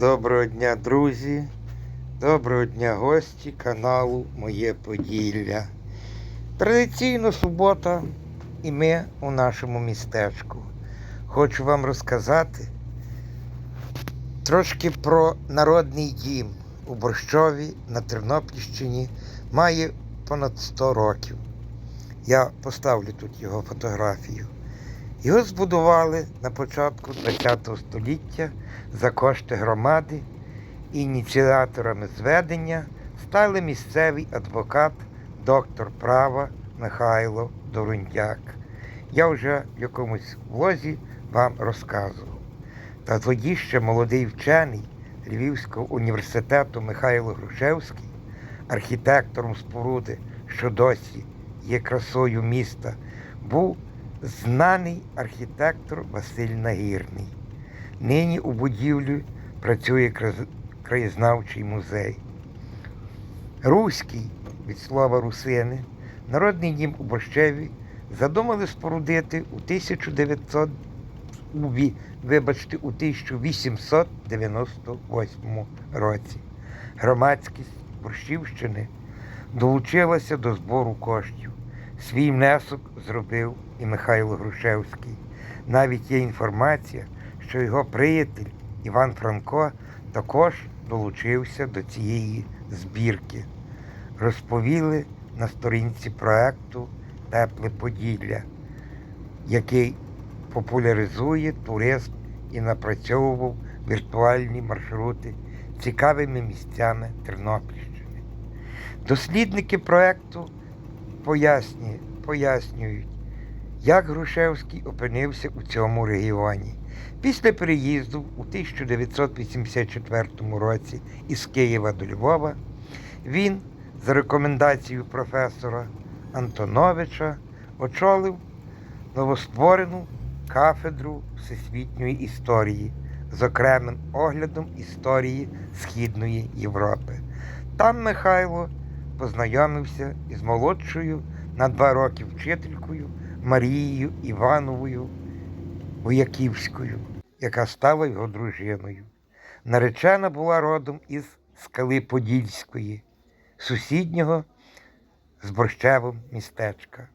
Доброго дня, друзі. Доброго дня, гості каналу Моє Поділля. Традиційно субота, і ми у нашому містечку. Хочу вам розказати трошки про народний дім у Борщові на Тернопільщині. Має понад 100 років. Я поставлю тут його фотографію. Його збудували на початку ХХ століття за кошти громади. Ініціаторами зведення стали місцевий адвокат, доктор права Михайло Дорундяк. Я вже в якомусь влозі вам розказував. Та тоді ще молодий вчений Львівського університету Михайло Грушевський, архітектором споруди, що досі є красою міста, був знаний архітектор Василь Нагірний. Нині у будівлі працює краєзнавчий музей. Руський від слова русини, народний дім у Борщеві задумали спорудити у 1900, вибачте, у 1898 році. Громадськість Борщівщини долучилася до збору коштів. Свій внесок зробив і Михайло Грушевський. Навіть є інформація, що його приятель Іван Франко також долучився до цієї збірки. Розповіли на сторінці проекту Тепле Поділля, який популяризує туризм і напрацьовував віртуальні маршрути цікавими місцями Тернопільщини. Дослідники проекту пояснюють, як Грушевський опинився у цьому регіоні. Після переїзду у 1984 році із Києва до Львова він за рекомендацією професора Антоновича очолив новостворену кафедру всесвітньої історії з окремим оглядом історії Східної Європи. Там Михайло познайомився із молодшою на два роки вчителькою Марією Івановою Вояківською, яка стала його дружиною. Наречена була родом із Скали Подільської, сусіднього з Борщевом містечка.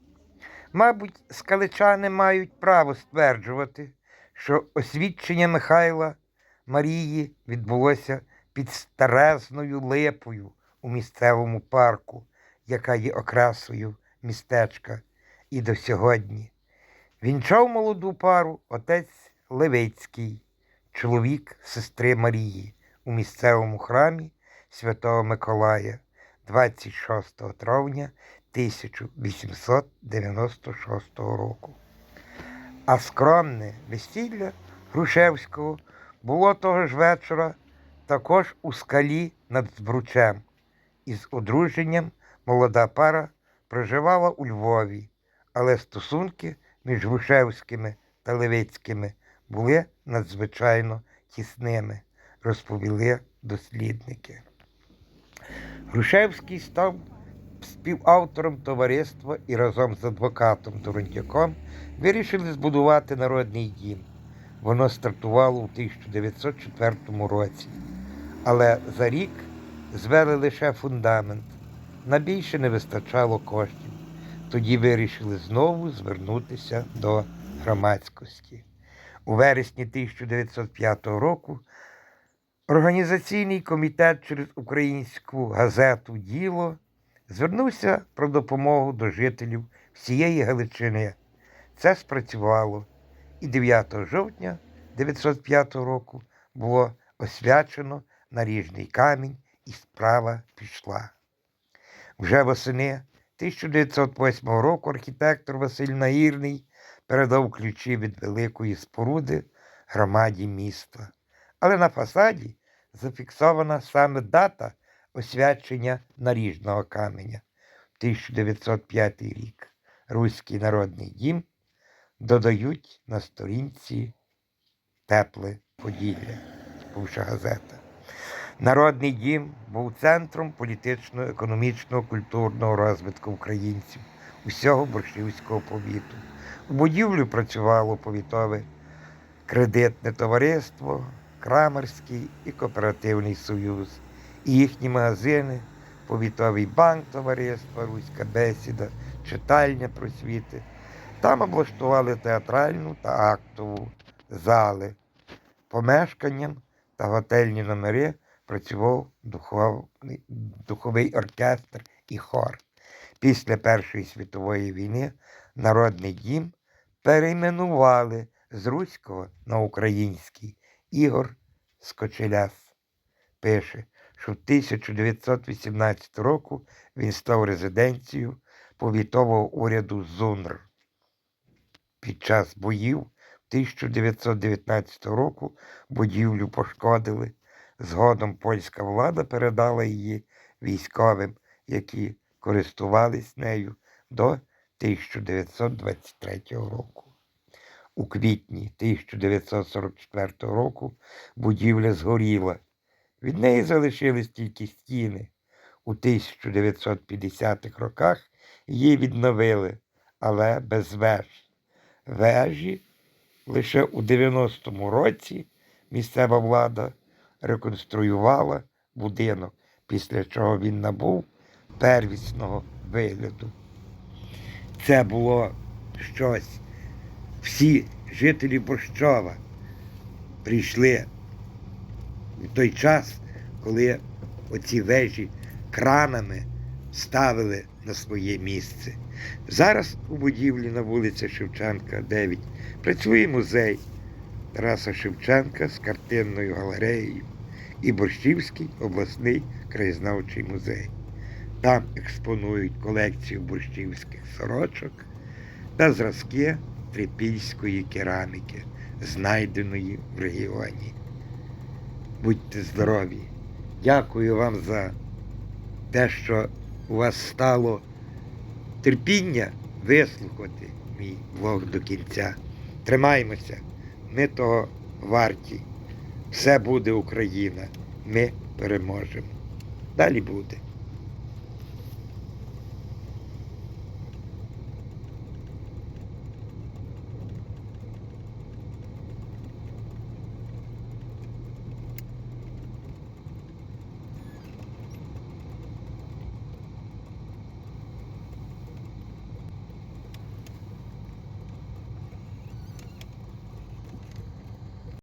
Мабуть, скаличани мають право стверджувати, що освідчення Михайла Марії відбулося під старезною липою у місцевому парку, яка є окрасою містечка і до сьогодні. Вінчав молоду пару отець Левицький, чоловік сестри Марії у місцевому храмі Святого Миколая 26 травня 1896 року. А скромне весілля Грушевського було того ж вечора також у скалі над Збручем. Із одруженням молода пара проживала у Львові, але стосунки між Грушевськими та Левицькими були надзвичайно тісними, розповіли дослідники. Грушевський став співавтором товариства і разом з адвокатом Дорондяком вирішили збудувати народний дім. Воно стартувало у 1904 році, але за рік звели лише фундамент. На більше не вистачало коштів. Тоді вирішили знову звернутися до громадськості. У вересні 1905 року організаційний комітет через українську газету Діло звернувся про допомогу до жителів всієї Галичини. Це спрацювало, і 9 жовтня 1905 року було освячено наріжний камінь, і справа пішла. Вже восени 1908 року архітектор Василь Нагірний передав ключі від великої споруди громаді міста. Але на фасаді зафіксована саме дата освячення наріжного каменя 1905 рік. Руський народний дім додають на сторінці Тепле Поділля, бувша газета. Народний дім був центром політичного, економічного, культурного розвитку українців усього борщівського повіту. У будівлі працювало повітове кредитне товариство, Крамерський і Кооперативний Союз, і їхні магазини, Повітовий банк товариства, Руська бесіда, читальня просвіти. Там облаштували театральну та актову зали. Помешканням та готельні номери працював духовний, духовий оркестр і хор. Після Першої світової війни Народний дім перейменували з руського на український Ігор Скочеляс. Пише, що в 1918 року він став резиденцією повітового уряду ЗУНР. Під час боїв 1919 року будівлю пошкодили. Згодом польська влада передала її військовим, які користувались нею до 1923 року. У квітні 1944 року будівля згоріла. Від неї залишились тільки стіни. У 1950-х роках її відновили, але без веж. Вежі лише у 90-му році місцева влада реконструювала будинок, після чого він набув первісного вигляду. Це було щось. Всі жителі Борщова прийшли в той час, коли оці вежі кранами ставили на своє місце. Зараз у будівлі на вулиці Шевченка 9 працює музей Тараса Шевченка з картинною галереєю і Борщівський обласний краєзнавчий музей. Там експонують колекцію борщівських сорочок та зразки трипільської кераміки, знайденої в регіоні. Будьте здорові! Дякую вам за те, що у вас стало терпіння вислухати мій влог до кінця. Тримаймося, ми того варті. Все буде Україна. Ми переможемо. Далі буде.